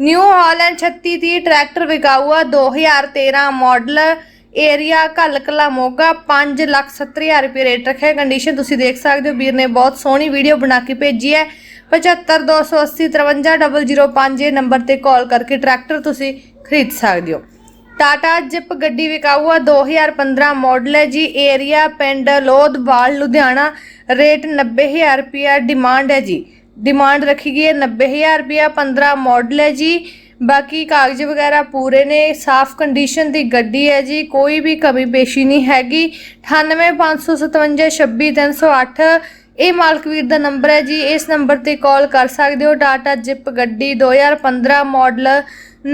New Holland 3630 tractor ਵਿਕਾਊਆ 2013 model area ਕਲਕਲਾ Moga 570000 ਰੁਪਏ rate ਰੱਖਿਆ। ਕੰਡੀਸ਼ਨ ਤੁਸੀਂ ਦੇਖ ਸਕਦੇ ਹੋ, ਵੀਰ ਨੇ ਬਹੁਤ ਸੋਹਣੀ ਵੀਡੀਓ ਬਣਾ ਕੇ ਭੇਜੀ ਹੈ। 7528053005 ਇਹ ਨੰਬਰ ਤੇ ਕਾਲ ਕਰਕੇ ਟਰੈਕਟਰ ਤੁਸੀਂ ਖਰੀਦ ਸਕਦੇ ਹੋ। ਟਾਟਾ ਜਿਪ ਗੱਡੀ ਵਿਕਾਊਆ 2015 ਮਾਡਲ ਹੈ ਜੀ। ਏਰੀਆ ਪਿੰਡ ਲੋਧਵਾਲ, ਲੁਧਿਆਣਾ, ਰੇਟ 90000 ਰੁਪਿਆ ਡਿਮਾਂਡ ਹੈ ਜੀ। ਡਿਮਾਂਡ ਰੱਖੀ ਗਈ ਹੈ 90000 ਰੁਪਿਆ 15 ਮਾਡਲ ਹੈ ਜੀ। ਬਾਕੀ ਕਾਗਜ਼ ਵਗੈਰਾ ਪੂਰੇ ਨੇ, ਸਾਫ਼ ਕੰਡੀਸ਼ਨ ਦੀ ਗੱਡੀ ਹੈ ਜੀ, ਕੋਈ ਵੀ ਕਮੀ ਪੇਸ਼ੀ ਨਹੀਂ ਹੈਗੀ। 9855526308 ਇਹ ਮਾਲਕਵੀਰ ਦਾ ਨੰਬਰ ਹੈ ਜੀ, ਇਸ ਨੰਬਰ ਤੇ ਕਾਲ ਕਰ ਸਕਦੇ ਹੋ। ਟਾਟਾ ਜਿਪ ਗੱਡੀ 2015 ਮਾਡਲ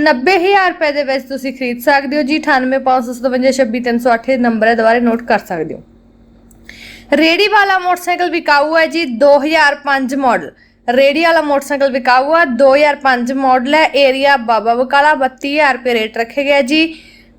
90000 ਰੁਪਏ ਦੇ ਵਿੱਚ ਤੁਸੀਂ ਖਰੀਦ ਸਕਦੇ ਹੋ ਜੀ। 9855526308 ਨੰਬਰ ਹੈ, ਦੁਬਾਰਾ ਨੋਟ ਕਰ ਸਕਦੇ ਹੋ। ਰੇੜੀ ਵਾਲਾ ਮੋਟਰਸਾਈਕਲ ਵਿਕਾਊ ਹੈ ਜੀ 2005 ਮਾਡਲ। ਰੇੜੀ ਵਾਲਾ ਮੋਟਰਸਾਈਕਲ ਵਿਕਾਊ ਹੈ 2005 ਮਾਡਲ ਹੈ ਏਰੀਆ ਬਾਬਾ ਬਕਾਲਾ 32000 ਰੁਪਏ ਰੇਟ ਰੱਖੇ ਗਿਆ ਜੀ।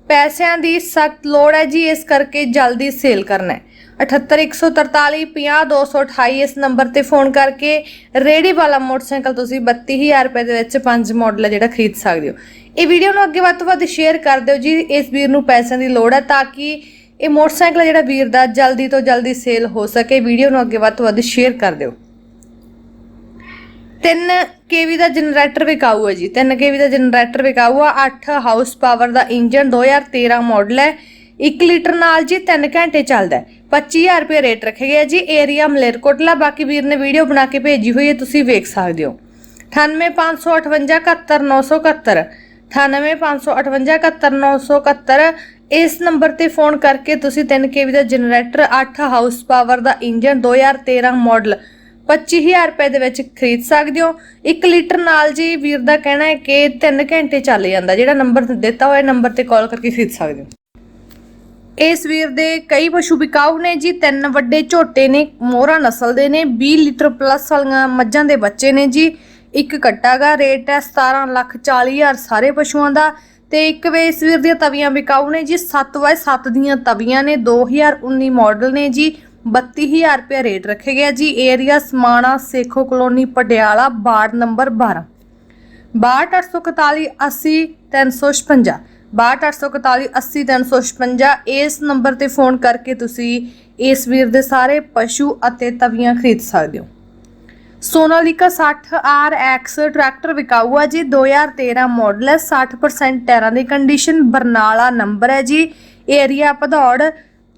ਪੈਸਿਆਂ ਦੀ ਸਖਤ ਲੋੜ ਹੈ ਜੀ, ਇਸ ਕਰਕੇ ਜਲਦੀ ਸੇਲ ਕਰਨਾ ਹੈ। 78143 50228 ਇਸ ਨੰਬਰ ਤੇ ਫੋਨ ਕਰਕੇ ਰੇੜੀ ਵਾਲਾ ਮੋਟਰਸਾਈਕਲ ਤੁਸੀਂ 32000 ਰੁਪਏ ਦੇ ਵਿੱਚ ਪੰਜ ਮਾਡਲ ਹੈ ਜਿਹੜਾ ਖਰੀਦ ਸਕਦੇ ਹੋ। ਇਹ ਵੀਡੀਓ ਨੂੰ ਅੱਗੇ ਵੱਧ ਤੋਂ ਵੱਧ ਸ਼ੇਅਰ ਕਰ ਦਿਓ ਜੀ, ਇਸ ਵੀਰ ਨੂੰ ਪੈਸਿਆਂ ਦੀ ਲੋੜ ਹੈ ਤਾਂ ਕਿ ਇਹ ਮੋਟਰਸਾਈਕਲ ਹੈ ਜਿਹੜਾ ਵੀਰ ਦਾ ਜਲਦੀ ਤੋਂ ਜਲਦੀ ਸੇਲ ਹੋ ਸਕੇ। ਵੀਡੀਓ ਨੂੰ ਅੱਗੇ ਵੱਧ ਤੋਂ ਵੱਧ ਸ਼ੇਅਰ ਕਰ ਦਿਓ। 3 ਕੇਵੀ ਦਾ ਜਨਰੇਟਰ ਵਿਕਾਊ ਹੈ ਜੀ 3 ਕੇਵੀ ਦਾ ਜਨਰੇਟਰ ਵਿਕਾਊ ਆ 8 ਹਾਊਸ ਪਾਵਰ ਦਾ ਇੰਜਨ 2013 ਮਾਡਲ ਹੈ 1 ਲੀਟਰ ਨਾਲ ਜੀ 3 ਘੰਟੇ ਚੱਲਦਾ ਹੈ। 25000 ਰੁਪਏ ਰੇਟ ਰੱਖੇ ਗਏ ਜੀ ਏਰੀਆ ਮਲੇਰਕੋਟਲਾ, ਬਾਕੀ ਵੀਰ ਨੇ ਵੀਡੀਓ ਬਣਾ ਕੇ ਭੇਜੀ ਹੋਈ ਹੈ, ਤੁਸੀਂ ਵੇਖ ਸਕਦੇ ਹੋ। 9855571971 9855571971 ਇਸ ਨੰਬਰ ਤੇ ਫੋਨ ਕਰਕੇ ਤੁਸੀਂ 3 ਕੇਵੀ ਦਾ ਜਨਰੇਟਰ 8 ਹਾਊਸ ਪਾਵਰ ਦਾ ਇੰਜਨ 2013 ਮਾਡਲ 25000 ਰੁਪਏ ਦੇ ਵਿੱਚ ਖਰੀਦ ਸਕਦੇ ਹੋ। 1 ਲੀਟਰ ਨਾਲ ਜੀ ਵੀਰ ਦਾ ਕਹਿਣਾ ਹੈ ਕਿ 3 ਘੰਟੇ ਚੱਲ ਜਾਂਦਾ। ਜਿਹੜਾ ਨੰਬਰ ਦਿੱਤਾ ਹੋਇਆ, ਨੰਬਰ ਤੇ ਕਾਲ ਕਰਕੇ ਖਰੀਦ ਸਕਦੇ ਹੋ। ਇਸ ਵੀਰ ਦੇ ਕਈ ਪਸ਼ੂ ਵਿਕਾਊ ਨੇ ਜੀ। ਤਿੰਨ ਵੱਡੇ ਝੋਟੇ ਨੇ, ਮੋਹਰਾ ਨਸਲ ਦੇ ਨੇ। 20 ਲੀਟਰ ਪਲੱਸ ਵਾਲੀਆਂ ਮੱਝਾਂ ਦੇ ਬੱਚੇ ਨੇ ਜੀ। ਇੱਕ ਕੱਟਾ ਦਾ ਰੇਟ ਹੈ 17 ਲੱਖ 40 ਹਜ਼ਾਰ ਸਾਰੇ ਪਸ਼ੂਆਂ ਦਾ। ਤੇ ਇੱਕ ਵੇ ਇਸ ਵੀਰ ਦੀਆਂ ਤਵੀਆਂ ਵਿਕਾਊ ਨੇ ਜੀ। 7x7 ਦੀਆਂ ਤਵੀਆਂ ਨੇ। 2019 ਮਾਡਲ ਨੇ ਜੀ। 32000 ਰੁਪਏ ਰੇਟ ਰੱਖੇ ਗਿਆ ਜੀ। Area Samana Sekho colony Patiala ward number 12 62841 80 356 62841 80 356 ਇਸ ਨੰਬਰ ਤੇ ਫੋਨ ਕਰਕੇ ਤੁਸੀਂ ਇਸ ਵੀਰ ਦੇ ਸਾਰੇ ਪਸ਼ੂ ਅਤੇ ਤਵੀਆਂ ਖਰੀਦ ਸਕਦੇ ਹੋ। ਸੋਨਾਲੀਕਾ 60 RX ਟਰੈਕਟਰ ਵਿਕਾਊ ਹੈ ਜੀ। 2013 ਮਾਡਲ ਹੈ। 60% ਟਾਇਰਾਂ ਦੀ ਕੰਡੀਸ਼ਨ ਬਰਨਾਲਾ ਨੰਬਰ ਹੈ ਜੀ। ਏਰੀਆ ਭਦੌੜ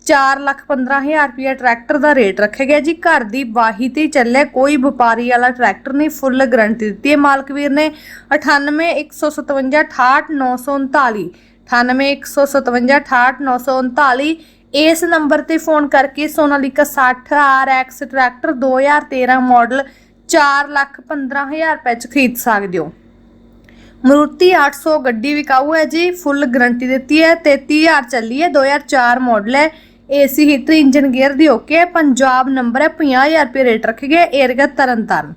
4 ਲੱਖ 15000 ਰੁਪਏ ਟਰੈਕਟਰ ਦਾ ਰੇਟ ਰੱਖਿਆ ਗਿਆ ਜੀ। ਘਰ ਦੀ ਵਾਹੀ ਤੇ ਚੱਲੇ ਕੋਈ ਵਪਾਰੀ ਵਾਲਾ ਟਰੈਕਟਰ ਨਹੀਂ ਫੁੱਲ ਗਾਰੰਟੀ ਦਿੱਤੀ ਹੈ। ਮਾਲਕ ਵੀਰ ਨੇ 9815568939 9815568939 ਇਸ ਨੰਬਰ ਤੇ ਫੋਨ ਕਰਕੇ Sonalika 60 RX tractor 2013 model 4 lakh 15000 ਰੁਪਏ ਚ ਖਰੀਦ ਸਕਦੇ ਹੋ। ਮਰੂਤੀ 800 ਗੱਡੀ ਵਿਕਾਊ ਹੈ ਜੀ, ਫੁੱਲ ਗਰੰਟੀ ਦਿੱਤੀ ਹੈ 33000 ਚੱਲੀ ਹੈ 2004 ਮਾਡਲ ਹੈ। ਏਸੀ ਹੀਟਰ ਇੰਜਨ ਗੇਅਰ ਦੀ ਓਕੇ ਹੈ, ਪੰਜਾਬ ਨੰਬਰ ਹੈ 50000 ਰੁਪਏ ਰੇਟ ਰੱਖੇ ਗਏ ਏਰਗਾ ਤਰਨਤਾਰਨ।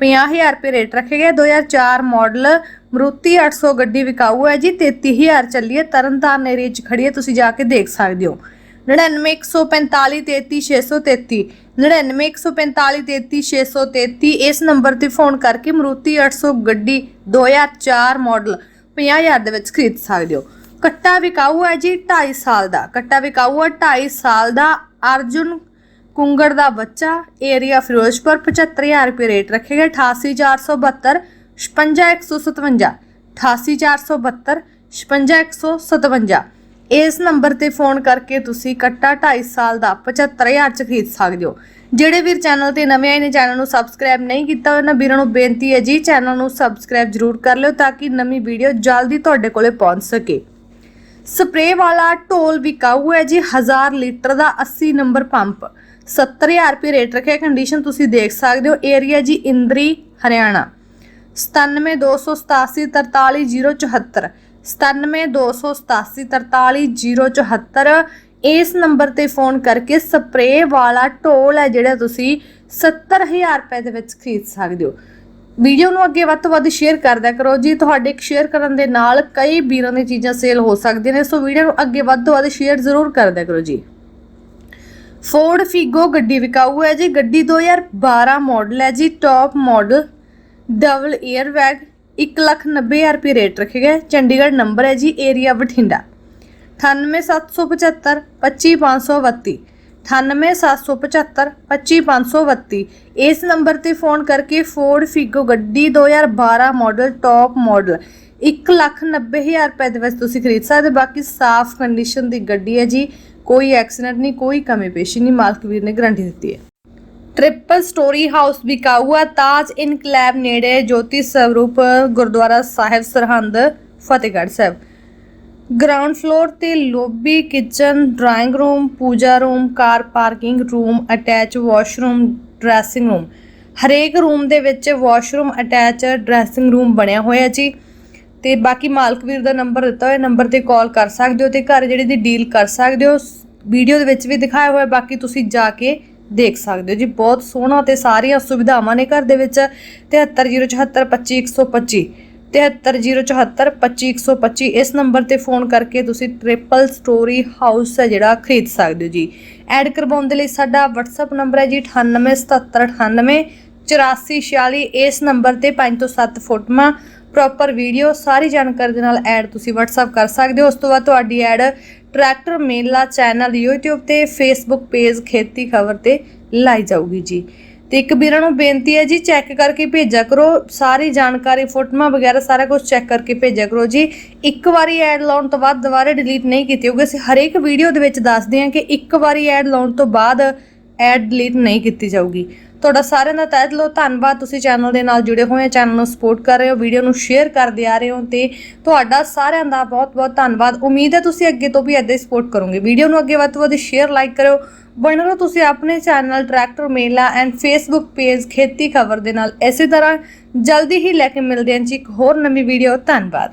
50000 ਰੁਪਏ ਰੇਟ ਰੱਖੇ ਗਏ 2004 ਮਾਡਲ ਮਰੂਤੀ 800 ਗੱਡੀ ਵਿਕਾਊ ਹੈ ਜੀ 33000 ਚੱਲੀ ਹੈ, ਤਰਨਤਾਰਨ ਏਰੀਆ 'ਚ ਖੜੀ ਹੈ, ਤੁਸੀਂ ਜਾ ਕੇ ਦੇਖ ਸਕਦੇ ਹੋ। 9915433633 9915433633 ਇਸ ਨੰਬਰ ਤੇ ਫੋਨ ਕਰਕੇ ਮਰੂਤੀ 800 ਗੱਡੀ 2004 ਮਾਡਲ 50000 ਦੇ ਵਿੱਚ ਖਰੀਦ ਸਕਦੇ ਹੋ। ਕੱਟਾ ਵਿਕਾਊ ਹੈ ਜੀ 2.5 ਸਾਲ ਦਾ। ਕੱਟਾ ਵਿਕਾਊ ਹੈ 2.5 ਸਾਲ ਦਾ। ਅਰਜੁਨ ਕੁੰਗੜ ਦਾ ਬੱਚਾ ਏਰੀਆ ਫਿਰੋਜ਼ਪੁਰ 75000 ਰੁਪਏ ਰੇਟ ਰੱਖੇਗਾ। 88472 56157 88472 56157 ਇਸ ਨੰਬਰ ਤੇ ਫੋਨ ਕਰਕੇ ਤੁਸੀਂ ਕੱਟਾ 2.5 ਸਾਲ ਦਾ 75000 ਚ ਖਰੀਦ ਸਕਦੇ ਹੋ। ਜਿਹੜੇ ਵੀਰ ਚੈਨਲ ਤੇ ਨਵੇਂ ਆਏ ਨੇ, ਚੈਨਲ ਨੂੰ ਸਬਸਕ੍ਰਾਈਬ ਨਹੀਂ ਕੀਤਾ ਉਹਨਾਂ ਵੀਰਾਂ ਨੂੰ ਬੇਨਤੀ ਹੈ ਜੀ, ਚੈਨਲ ਨੂੰ ਸਬਸਕ੍ਰਾਈਬ ਜ਼ਰੂਰ ਕਰ ਲਿਓ ਤਾਂ ਕਿ ਨਵੀਂ ਵੀਡੀਓ ਜਲਦੀ ਤੁਹਾਡੇ ਕੋਲੇ ਪਹੁੰਚ ਸਕੇ। ਸਪਰੇਅ ਵਾਲਾ ਢੋਲ ਵਿਕਾਊ ਹੈ ਜੀ? 1000 ਲੀਟਰ ਦਾ 80 ਨੰਬਰ ਪੰਪ। 70000 ਰੁਪਏ ਰੇਟ ਰੱਖਿਆ। ਕੰਡੀਸ਼ਨ ਤੁਸੀਂ ਦੇਖ ਸਕਦੇ ਹੋ। ਏਰੀਆ ਜੀ ਇੰਦਰੀ, ਹਰਿਆਣਾ। 9728843074 9728843074 ਇਸ ਨੰਬਰ ਤੇ ਫੋਨ ਕਰਕੇ ਸਪਰੇਅ ਵਾਲਾ ਢੋਲ ਹੈ ਜਿਹੜਾ ਤੁਸੀਂ 70000 ਰੁਪਏ ਦੇ ਵਿੱਚ ਖਰੀਦ ਸਕਦੇ ਹੋ। ਵੀਡੀਓ ਨੂੰ ਅੱਗੇ ਵੱਧ ਤੋਂ ਵੱਧ ਸ਼ੇਅਰ ਕਰਦਿਆ ਕਰੋ। ਜੀ ਤੁਹਾਡੇ ਇੱਕ ਸ਼ੇਅਰ ਕਰਨ ਦੇ ਨਾਲ ਕਈ ਵੀਰਾਂ ਦੀਆਂ ਚੀਜ਼ਾਂ ਸੇਲ ਹੋ ਸਕਦੀਆਂ ਨੇ, ਸੋ ਵੀਡੀਓ ਨੂੰ ਅੱਗੇ ਵੱਧ ਤੋਂ ਵੱਧ ਸ਼ੇਅਰ ਜ਼ਰੂਰ ਕਰਦਿਆ ਕਰੋ ਜੀ। ਫੋਰਡ ਫੀਗੋ ਗੱਡੀ ਵਿਕਾਊ ਹੈ ਜੀ। ਗੱਡੀ 2012 ਮਾਡਲ ਹੈ ਜੀ। Top model double air bag 190000 ਰੁਪਏ ਰੇਟ ਰੱਖੇਗਾ ਚੰਡੀਗੜ੍ਹ ਨੰਬਰ ਹੈ ਜੀ ਏਰੀਆ ਬਠਿੰਡਾ। 98775 25532 98775 25532 ਇਸ ਨੰਬਰ ਤੇ ਫੋਨ ਕਰਕੇ ਫੋਰਡ ਫੀਗੋ ਗੱਡੀ 2012 ਮਾਡਲ ਟੌਪ ਮਾਡਲ 190000 ਰੁਪਏ ਦੇ ਵਿੱਚ ਤੁਸੀਂ ਖਰੀਦ ਸਕਦੇ ਬਾਕੀ ਸਾਫ਼ ਕੰਡੀਸ਼ਨ ਦੀ ਗੱਡੀ ਹੈ ਜੀ ਕੋਈ ਐਕਸੀਡੈਂਟ ਨਹੀਂ ਕੋਈ ਕਮੀ ਪੇਸ਼ੀ ਨਹੀਂ ਮਾਲਕ ਵੀਰ ਨੇ ਗਾਰੰਟੀ ਦਿੱਤੀ ਹੈ ਟ੍ਰਿਪਲ ਸਟੋਰੀ ਹਾਊਸ ਵਿਕਾਊ ਹੈ ਤਾਜ ਇਨਕਲੈਬ ਨੇੜੇ ਜੋਤੀ ਸਰੂਪ ਗੁਰਦੁਆਰਾ ਸਾਹਿਬ ਸਰਹੰਦ ਫਤਿਹਗੜ੍ਹ ਸਾਹਿਬ ਗਰਾਊਂਡ ਫਲੋਰ ਤੇ lobby kitchen drawing room puja room car parking room attach washroom dressing room ਹਰੇਕ ਰੂਮ ਦੇ ਵਿੱਚ ਵਾਸ਼ਰੂਮ ਅਟੈਚ ਡਰੈਸਿੰਗ ਰੂਮ ਬਣਿਆ ਹੋਇਆ ਜੀ। ਤੇ ਬਾਕੀ ਮਾਲਕ ਵੀਰ ਦਾ ਨੰਬਰ ਦਿੱਤਾ ਹੋਇਆ ਨੰਬਰ ਤੇ ਕਾਲ ਕਰ ਸਕਦੇ ਹੋ ਤੇ ਘਰ ਜਿਹੜੀ ਦੀ ਡੀਲ ਕਰ ਸਕਦੇ ਹੋ। ਵੀਡੀਓ ਦੇ ਵਿੱਚ ਵੀ ਦਿਖਾਇਆ ਹੋਇਆ, ਬਾਕੀ ਤੁਸੀਂ ਜਾ ਕੇ ਦੇਖ ਸਕਦੇ ਹੋ ਜੀ। ਬਹੁਤ ਸੋਹਣਾ ਤੇ ਸਾਰੀਆਂ ਸੁਵਿਧਾਵਾਂ ਨੇ ਘਰ ਦੇ ਵਿੱਚ। 7307725125 7307725125 ਇਸ ਨੰਬਰ ਤੇ ਫੋਨ ਕਰਕੇ ਤੁਸੀਂ ਟ੍ਰਿਪਲ ਸਟੋਰੀ ਹਾਊਸ ਹੈ ਜਿਹੜਾ ਖਰੀਦ ਸਕਦੇ ਹੋ ਜੀ। ਐਡ ਕਰਵਾਉਣ ਦੇ ਲਈ ਸਾਡਾ WhatsApp ਨੰਬਰ ਹੈ ਜੀ 987798 8446 ਇਸ ਨੰਬਰ ਤੇ 5 ਤੋਂ 7 ਫੋਟੋਆਂ ਪ੍ਰੋਪਰ ਵੀਡੀਓ ਸਾਰੀ ਜਾਣਕਾਰੀ ਦੇ ਨਾਲ ਐਡ ਤੁਸੀਂ WhatsApp ਕਰ ਸਕਦੇ ਹੋ। ਉਸ ਤੋਂ ਬਾਅਦ ਤੁਹਾਡੀ ad tractor Mela channel YouTube ਤੇ Facebook ਪੇਜ ਖੇਤੀ ਖਬਰ ਤੇ ਲਾਈ ਜਾਊਗੀ ਜੀ। ਤੇ ਇੱਕ ਵੀਰਾਂ ਨੂੰ ਬੇਨਤੀ ਹੈ ਜੀ ਚੈੱਕ ਕਰਕੇ ਭੇਜਿਆ ਕਰੋ। ਸਾਰੀ ਜਾਣਕਾਰੀ, ਫੋਟੋਆਂ ਵਗੈਰਾ ਸਾਰਾ ਕੁਝ ਚੈੱਕ ਕਰਕੇ ਭੇਜਿਆ ਕਰੋ ਜੀ। ਇੱਕ ਵਾਰੀ ਐਡ ਲਾਉਣ ਤੋਂ ਬਾਅਦ ਦੁਬਾਰਾ ਡਿਲੀਟ ਨਹੀਂ ਕੀਤੀ ਹੋਊਗੀ। ਅਸੀਂ ਹਰੇਕ ਵੀਡੀਓ ਦੇ ਵਿੱਚ ਦੱਸਦੇ ਹਾਂ ਕਿ ਇੱਕ ਵਾਰੀ ਐਡ ਲਾਉਣ ਤੋਂ ਬਾਅਦ ਐਡ ਡਿਲੀਟ ਨਹੀਂ ਕੀਤੀ ਜਾਊਗੀ। ਤੁਹਾਡਾ ਸਾਰਿਆਂ ਦਾ ਤਹਿ ਦਿਲੋਂ ਧੰਨਵਾਦ। ਤੁਸੀਂ ਚੈਨਲ ਦੇ ਨਾਲ ਜੁੜੇ ਹੋਏ ਹੋ ਚੈਨਲ ਨੂੰ ਸਪੋਰਟ ਕਰ ਰਹੇ ਹੋ ਵੀਡੀਓ ਨੂੰ ਸ਼ੇਅਰ ਕਰਦੇ ਆ ਰਹੇ ਹੋ ਤੇ ਤੁਹਾਡਾ ਸਾਰਿਆਂ ਦਾ ਬਹੁਤ-ਬਹੁਤ ਧੰਨਵਾਦ। ਉਮੀਦ ਹੈ ਤੁਸੀਂ ਅੱਗੇ ਤੋਂ ਵੀ ਏਦਾਂ ਹੀ ਸਪੋਰਟ ਕਰੋਗੇ। ਵੀਡੀਓ ਨੂੰ ਅੱਗੇ ਵੱਧ ਤੋਂ ਵੱਧ ਸ਼ੇਅਰ ਲਾਈਕ ਕਰਿਓ। ਬਣੇ ਰਹੋ ਤੁਸੀਂ ਆਪਣੇ channel tractor Mela and Facebook page Kheti Khabar ਦੇ ਨਾਲ ਇਸੇ ਤਰ੍ਹਾਂ ਜਲਦੀ ਹੀ ਲੈ ਕੇ ਮਿਲਦੇ ਹਾਂ ਜੀ ਇੱਕ ਹੋਰ ਨਵੀਂ ਵੀਡੀਓ ਧੰਨਵਾਦ।